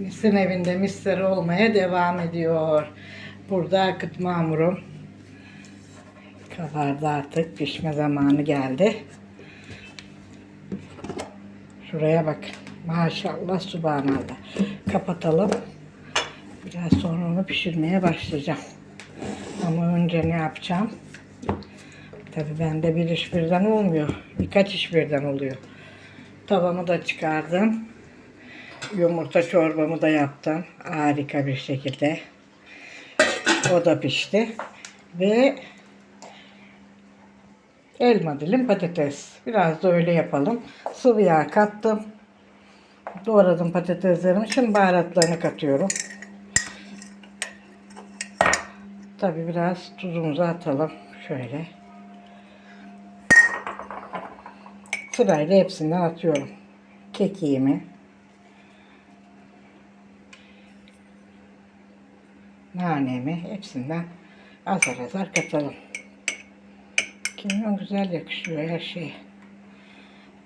Misin evinde mister olmaya devam ediyor. Burada akıtma hamurum. Kabardı artık. Pişme zamanı geldi. Şuraya bak. Maşallah subhanallah. Kapatalım. Biraz sonra onu pişirmeye başlayacağım. Ama önce ne yapacağım? Tabii bende bir iş birden olmuyor. Birkaç iş birden oluyor. Tavamı da çıkardım. Yumurta çorbamı da yaptım. Harika bir şekilde. O da pişti. Ve elma dilim patates. Biraz da öyle yapalım. Sıvı yağ kattım. Doğradım patateslerimi. Şimdi baharatlarını katıyorum. Tabii biraz tuzumuzu atalım. Şöyle. Sırayla hepsinden atıyorum. Kekiğimi. Nanemi hepsinden azar azar katalım. Kimyon güzel yakışıyor her şeye.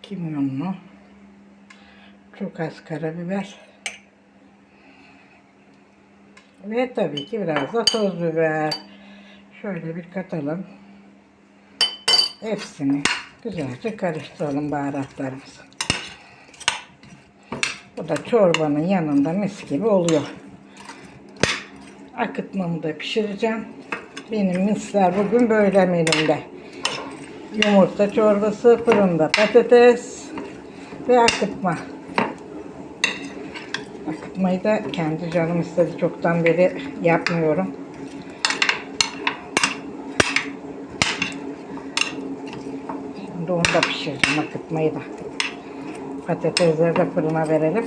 Kimyonlu. Çok az karabiber. Ve tabii ki biraz da toz biber. Şöyle bir katalım. Hepsini güzelce karıştıralım baharatlarımızı. Bu da çorbanın yanında mis gibi oluyor. Akıtmamı da pişireceğim. Benim misler bugün böyle menümde. Yumurta çorbası, fırında patates ve akıtma. Akıtmayı da kendi canım istedi. Çoktan beri yapmıyorum. Şimdi onu da pişireceğim akıtmayı da. Patatesleri de fırına verelim.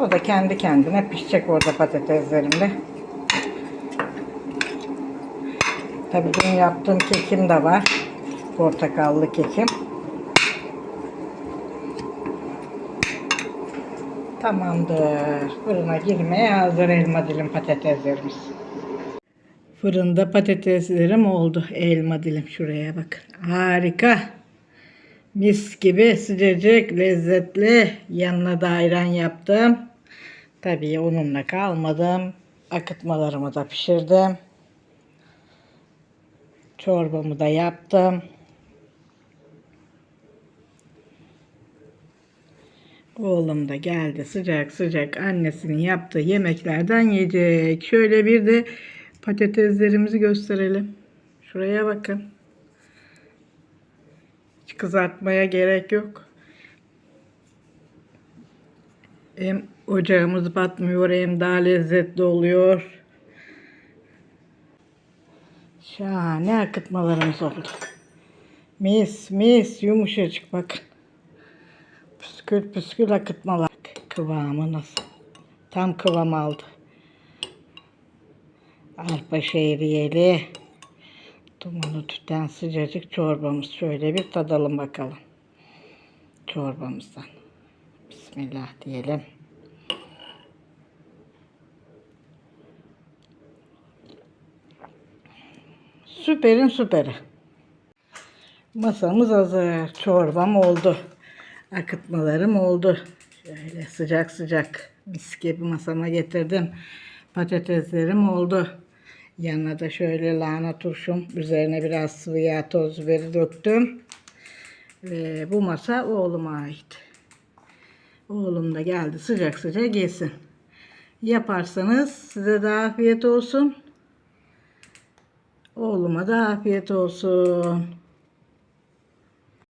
O da kendi kendine pişecek orada patateslerimle. Tabii dün yaptığım kekim de var. Portakallı kekim. Tamamdır. Fırına girmeye hazır elma dilim patateslerimiz. Fırında patateslerim oldu. Elma dilim şuraya bak. Harika. Mis gibi sıcacık, lezzetli. Yanına da ayran yaptım. Tabii onunla kalmadım. Akıtmalarımı da pişirdim. Çorbamı da yaptım. Oğlum da geldi sıcak sıcak annesinin yaptığı yemeklerden yiyecek. Şöyle bir de patateslerimizi gösterelim. Şuraya bakın. Kızartmaya gerek yok. Hem ocağımız batmıyor hem daha lezzetli oluyor. Şahane akıtmalarımız oldu. Mis mis yumuşacık bakın. Püskül püskül akıtmalar. Kıvamı nasıl? Tam kıvam aldı. Arpa şehriyeli. Dumanı tüten sıcacık çorbamız. Şöyle bir tadalım bakalım. Çorbamızdan. Bismillah diyelim. Süperin süperi. Masamız hazır. Çorbam oldu. Akıtmalarım oldu. Şöyle sıcak sıcak mis gibi masama getirdim. Patateslerim oldu. Yanına da şöyle lahana turşum. Üzerine biraz sıvı yağ toz biberi döktüm. Ve bu masa oğluma ait. Oğlum da geldi sıcak sıcak yesin. Yaparsanız size de afiyet olsun. Oğluma da afiyet olsun.